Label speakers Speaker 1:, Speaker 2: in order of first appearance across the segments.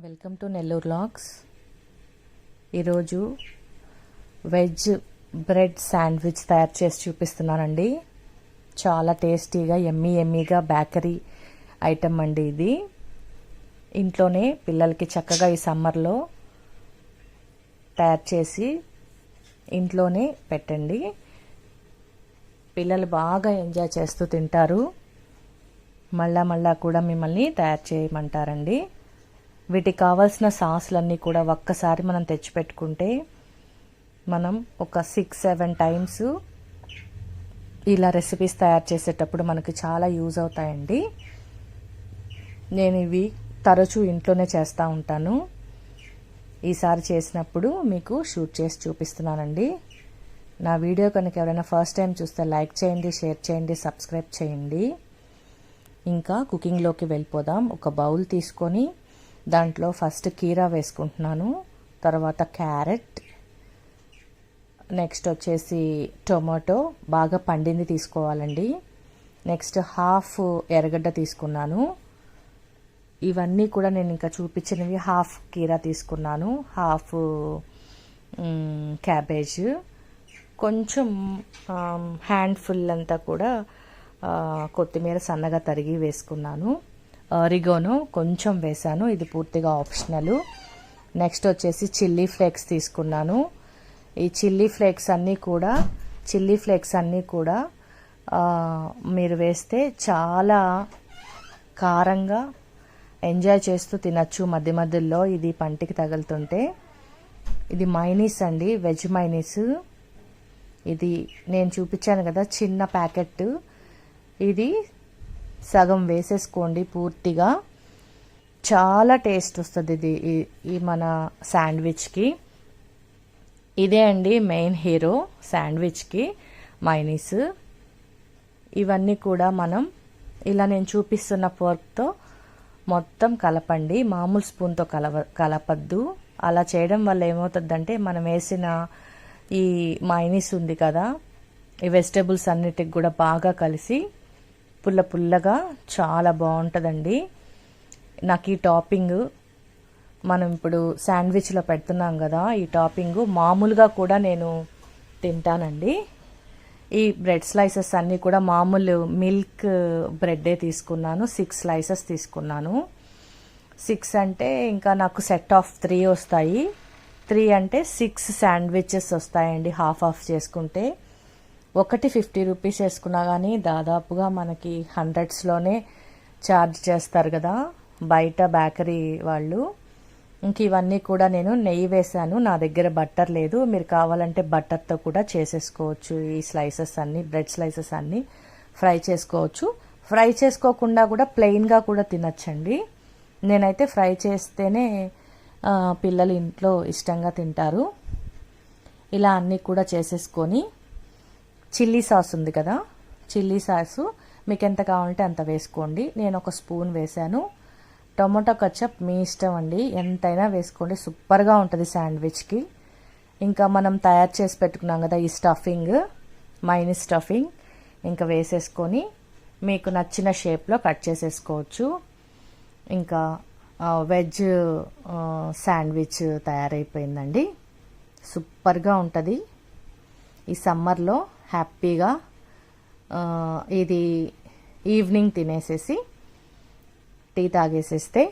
Speaker 1: Welcome to Nellore lakhs. ఈరోజు veg bread sandwich తయారు చేసి చూపిస్తున్నానండి. చాలా టేస్టీగా ఎమ్మీ ఎమ్మీగా బేకరీ ఐటమ్ అండి ఇది. ఇంట్లోనే పిల్లలకి చక్కగా ఈ సమ్మర్లో తయారు చేసి ఇంట్లోనే పెట్టండి. పిల్లలు బాగా ఎంజాయ్ చేస్తూ తింటారు. మళ్ళా మళ్ళా కూడా మిమ్మల్ని తయారు చేయమంటారండి. వీటికి కావాల్సిన సాసులన్నీ కూడా ఒక్కసారి మనం తెచ్చిపెట్టుకుంటే మనం ఒక సిక్స్ సెవెన్ టైమ్స్ ఇలా రెసిపీస్ తయారు చేసేటప్పుడు మనకి చాలా యూజ్ అవుతాయండి. నేను ఇవి తరచూ ఇంట్లోనే చేస్తూ ఉంటాను. ఈసారి చేసినప్పుడు మీకు షూట్ చేసి చూపిస్తున్నానండి. నా వీడియో కనుక ఎవరైనా ఫస్ట్ టైం చూస్తే లైక్ చేయండి షేర్ చేయండి సబ్స్క్రైబ్ చేయండి. ఇంకా కుకింగ్లోకి వెళ్ళిపోదాం. ఒక బౌల్ తీసుకొని దాంట్లో ఫస్ట్ కీరా వేసుకుంటున్నాను తర్వాత క్యారెట్ నెక్స్ట్ వచ్చేసి టొమాటో బాగా పండింది తీసుకోవాలండి. నెక్స్ట్ హాఫ్ ఎర్రగడ్డ తీసుకున్నాను. ఇవన్నీ కూడా నేను ఇంకా చూపించినవి హాఫ్ కీరా తీసుకున్నాను హాఫ్ క్యాబేజ్ కొంచెం హ్యాండ్ఫుల్ అంతా కూడా కొత్తిమీర సన్నగా తరిగి వేసుకున్నాను. రిగోను కొంచెం వేసాను ఇది పూర్తిగా ఆప్షనల్ నెక్స్ట్ వచ్చేసి చిల్లీ ఫ్లేక్స్ తీసుకున్నాను. ఈ చిల్లీ ఫ్లేక్స్ అన్నీ కూడా చిల్లీ ఫ్లేక్స్ అన్నీ కూడా మీరు వేస్తే చాలా కారంగా ఎంజాయ్ చేస్తూ తినచ్చు మధ్య మధ్యలో. ఇది పంటికి తగులుతుంటే. ఇది మైనీస్ అండి వెజ్ మైనీస్ ఇది నేను చూపించాను కదా చిన్న ప్యాకెట్. ఇది సగం వేసేసుకోండి పూర్తిగా. చాలా టేస్ట్ వస్తుంది ఇది ఈ మన శాండ్విచ్కి. ఇదే అండి మెయిన్ హీరో శాండ్విచ్కి మైనీస్. ఇవన్నీ కూడా మనం ఇలా నేను చూపిస్తున్న ఫోర్క్తో మొత్తం కలపండి. మామూలు స్పూన్తో కలవ కలపద్దు. అలా చేయడం వల్ల ఏమవుతుందంటే మనం వేసిన ఈ మైనీస్ ఉంది కదా ఈ వెజిటేబుల్స్ అన్నిటికి కూడా బాగా కలిసి పుల్ల పుల్లగా చాలా బాగుంటుందండి. నాకు ఈ టాపింగ్ మనం ఇప్పుడు శాండ్విచ్లో పెడుతున్నాం కదా ఈ టాపింగ్ మామూలుగా కూడా నేను తింటానండి. ఈ బ్రెడ్ స్లైసెస్ అన్నీ కూడా మామూలు మిల్క్ బ్రెడ్డే తీసుకున్నాను సిక్స్ స్లైసెస్ తీసుకున్నాను. సిక్స్ అంటే ఇంకా నాకు సెట్ ఆఫ్ త్రీ వస్తాయి. త్రీ అంటే సిక్స్ శాండ్విచెస్ వస్తాయండి హాఫ్ ఆఫ్ చేసుకుంటే. ఒకటి ఫిఫ్టీ రూపీస్ వేసుకున్నా కానీ దాదాపుగా మనకి హండ్రెడ్స్లోనే ఛార్జ్ చేస్తారు కదా బయట బేకరీ వాళ్ళు. ఇంక ఇవన్నీ కూడా నేను నెయ్యి వేసాను నా దగ్గర బట్టర్ లేదు. మీరు కావాలంటే బట్టర్తో కూడా చేసేసుకోవచ్చు ఈ స్లైసెస్ అన్నీ బ్రెడ్ స్లైసెస్ అన్నీ ఫ్రై చేసుకోవచ్చు. ఫ్రై చేసుకోకుండా కూడా ప్లెయిన్గా కూడా తినచ్చండి. నేనైతే ఫ్రై చేస్తేనే పిల్లలు ఇంట్లో ఇష్టంగా తింటారు. ఇలా అన్నీ కూడా చేసేసుకొని చిల్లీ సాస్ ఉంది కదా? Chilli sauce. మీకు ఎంత కావాలంటే అంత వేసుకోండి. నేను ఒక స్పూన్ వేసాను టొమాటో కచ్చప్ మీ ఇష్టం అండి. ఎంతైనా వేసుకోండి. సూపర్గా ఉంటుంది శాండ్విచ్కి. ఇంకా మనం తయారు చేసి పెట్టుకున్నాం కదా ఈ స్టఫింగ్ మైని స్టఫింగ్. ఇంకా వేసేసుకొని మీకు నచ్చిన షేప్లో కట్ చేసేసుకోవచ్చు. ఇంకా వెజ్ శాండ్విచ్ తయారైపోయిందండి. సూపర్గా ఉంటుంది. ఈ సమ్మర్లో హ్యాపీగా ఇది ఈవినింగ్ తినేసేసి టీ తాగేసేస్తే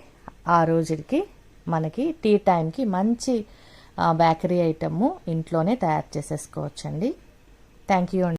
Speaker 1: ఆ రోజుకి మనకి టీ టైంకి మంచి బేకరీ ఐటమ్ ఇంట్లోనే తయారు చేసేసుకోవచ్చండి. థ్యాంక్ యూ అండి.